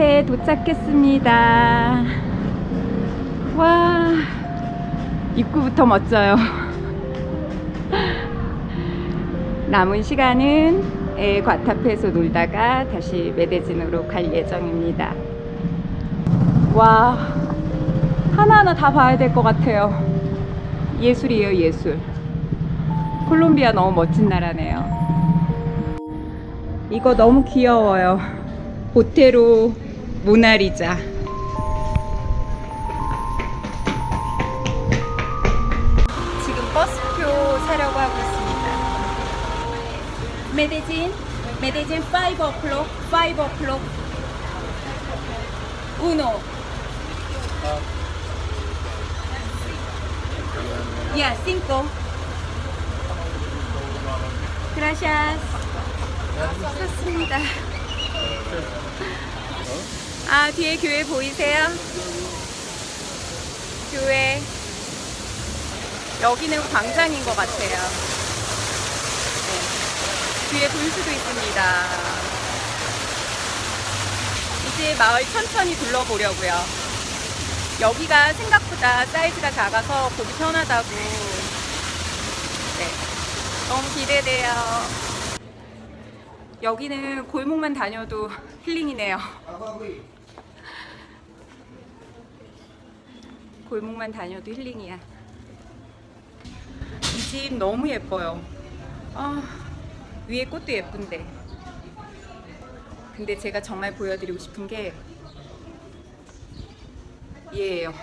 과타페 도착했습니다. 와, 입구부터 멋져요. 남은 시간은 에, 과타페에서 놀다가 다시 메데진으로 갈 예정입니다. 와, 하나하나 다 봐야 될 것 같아요. 예술이에요, 예술. 콜롬비아 너무 멋진 나라네요. 이거 너무 귀여워요. 보테로 모나리자. 지금 버스표 사려고 하고 있습니다. 메데진, 메데진 5 o'clock, 5 o'clock. 우노. 야, cinco. Gracias. 좋습니다. 아, 뒤에 교회 보이세요? 교회. 여기는 광장인 것 같아요. 네. 뒤에 볼 수도 있습니다. 이제 마을 천천히 둘러보려고요. 여기가 생각보다 사이즈가 작아서 보기 편하다고. 네. 너무 기대돼요. 여기는 골목만 다녀도 힐링이네요. 골목만 다녀도 힐링이야. 이 집 너무 예뻐요. 아, 위에 꽃도 예쁜데. 근데 제가 정말 보여드리고 싶은 게 얘예요.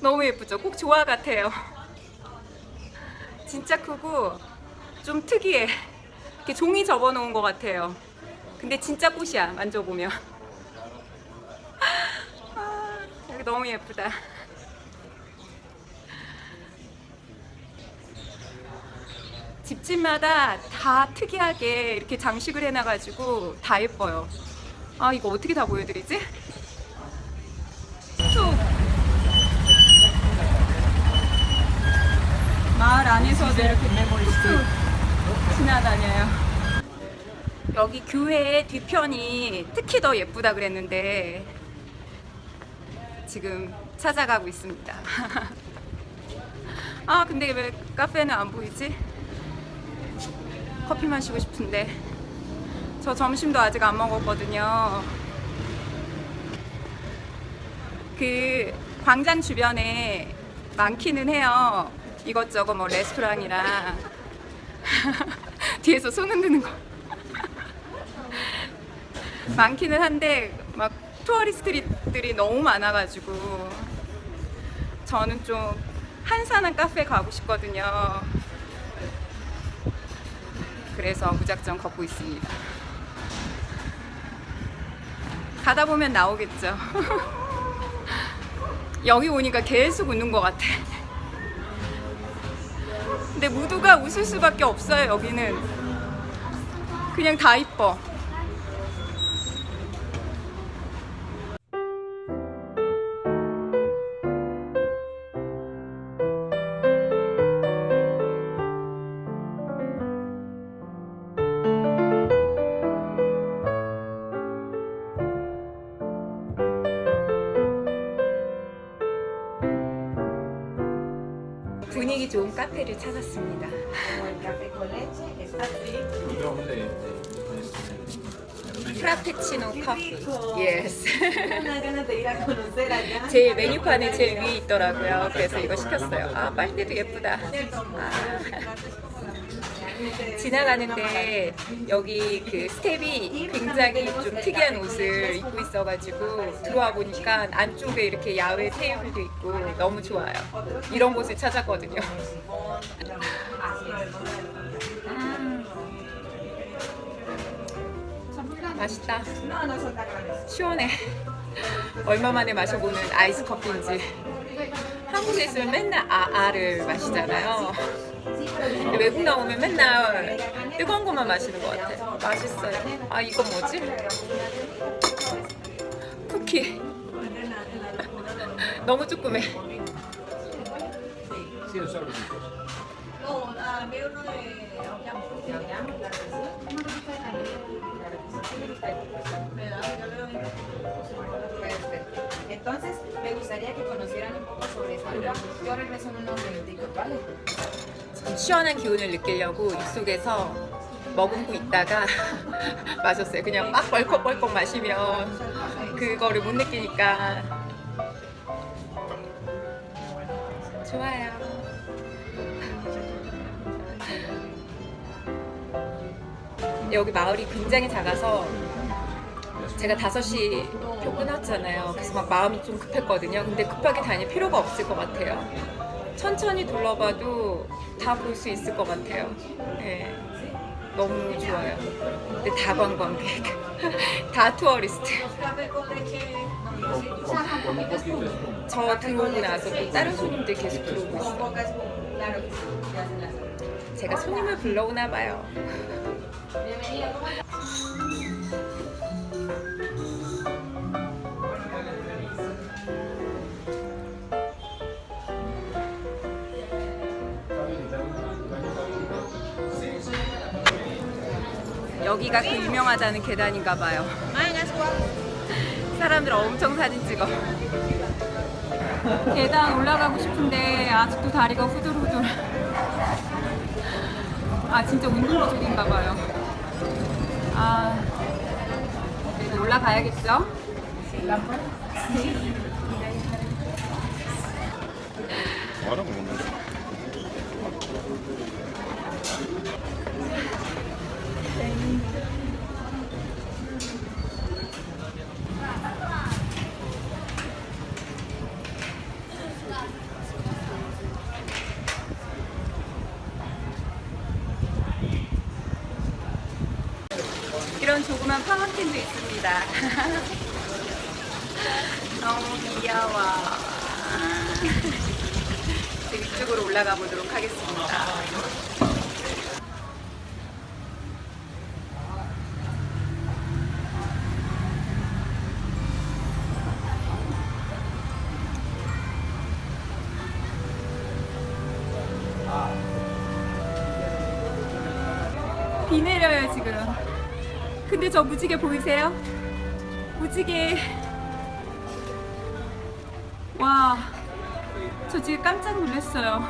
너무 예쁘죠? 꼭 조화 같아요. 진짜 크고 좀 특이해. 이렇게 종이 접어 놓은 것 같아요. 근데 진짜 꽃이야, 만져보면. 아, 여기 너무 예쁘다. 집집마다 다 특이하게 이렇게 장식을 해놔가지고 다 예뻐요. 아, 이거 어떻게 다 보여드리지? 툭! 마을 안에서도 이렇게 툭 지나다녀요. 여기 교회 뒤편이 특히 더 예쁘다 그랬는데 지금 찾아가고 있습니다. 아 근데 왜 카페는 안 보이지? 커피 마시고 싶은데 저 점심도 아직 안 먹었거든요. 그 광장 주변에 많기는 해요. 이것저것 뭐 레스토랑이랑 뒤에서 손 흔드는 거 많기는 한데 막 투어리스트들이 너무 많아가지고 저는 좀 한산한 카페 가고 싶거든요. 그래서 무작정 걷고 있습니다. 가다 보면 나오겠죠. 여기 오니까 계속 웃는 것 같아. 근데 무드가 웃을 수밖에 없어요, 여기는. 그냥 다 이뻐. 좋은 카페를 찾았습니다. 프라페치노 커피. 예스. 제 메뉴판에 제일 위에 있더라고요. 그래서 이거 시켰어요. 아, 빨대도 예쁘다. 아. 지나가는데 여기 그 스텝이 굉장히 좀 특이한 옷을 입고 있어가지고 들어와 보니까 안쪽에 이렇게 야외 테이블도 있고 너무 좋아요. 이런 곳을 찾았거든요. 음. 맛있다. 시원해. 얼마 만에 마셔보는 아이스 커피인지. 한국에 있으면 맨날 아, 아를 마시잖아요. 근데 외국 나오면 맨날 뜨거운 것만 마시는 것 같아요. 맛있어요. 아, 이건 뭐지? 쿠키. 너무 ¿vale? 시원한 기운을 느끼려고 입속에서 머금고 있다가 마셨어요. 그냥 막 벌컥벌컥 마시면 그거를 못 느끼니까 좋아요. 여기 마을이 굉장히 작아서 제가 5시 표 끊었잖아요. 그래서 막 마음이 좀 급했거든요. 근데 급하게 다닐 필요가 없을 것 같아요. 천천히 둘러봐도 다 볼 수 있을 것 같아요. 네. 너무 좋아요. 근데 다 관광객, 다 투어리스트. 저 들어오고 나서 또 다른 손님들 계속 들어오고 있어요. 제가 손님을 불러오나 봐요. 여기가 그 유명하다는 계단인가 봐요. 사람들 엄청 사진 찍어. 계단 올라가고 싶은데 아직도 다리가 후들후들. 아 진짜 운동 부족인가 봐요. 아 그래도 올라가야겠죠? Me lo 이런 조그만 파마킨도 있습니다. 너무 귀여워. 이제 위쪽으로 올라가 보도록 하겠습니다. 비 내려요 지금. 근데 저 무지개 보이세요? 무지개. 와, 저 지금 깜짝 놀랐어요.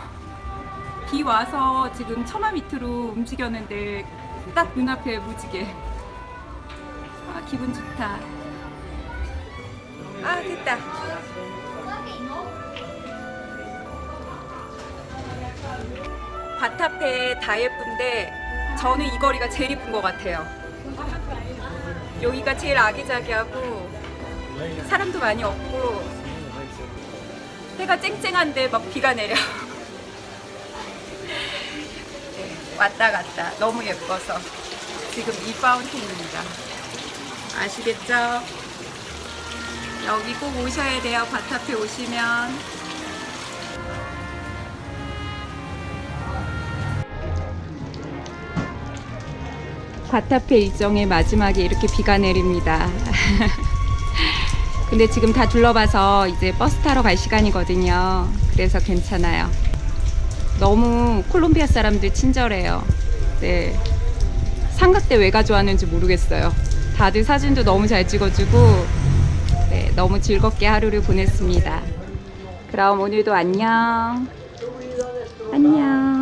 비 와서 지금 처마 밑으로 움직였는데 딱 눈앞에 무지개. 아, 기분 좋다. 아, 됐다. 밭 앞에 다 예쁜데 저는 이 거리가 제일 이쁜 것 같아요. 여기가 제일 아기자기하고 사람도 많이 없고 해가 쨍쨍한데 막 비가 내려. 네, 왔다 갔다 너무 예뻐서 지금 이 파운틴입니다. 아시겠죠? 여기 꼭 오셔야 돼요. 밭 앞에 오시면. 밭 앞에 일정의 마지막에 이렇게 비가 내립니다. 근데 지금 다 둘러봐서 이제 버스 타러 갈 시간이거든요. 그래서 괜찮아요. 너무 콜롬비아 사람들 친절해요. 네. 삼각대 왜 가져왔는지 모르겠어요. 다들 사진도 너무 잘 찍어주고, 네, 너무 즐겁게 하루를 보냈습니다. 그럼 오늘도 안녕. 안녕.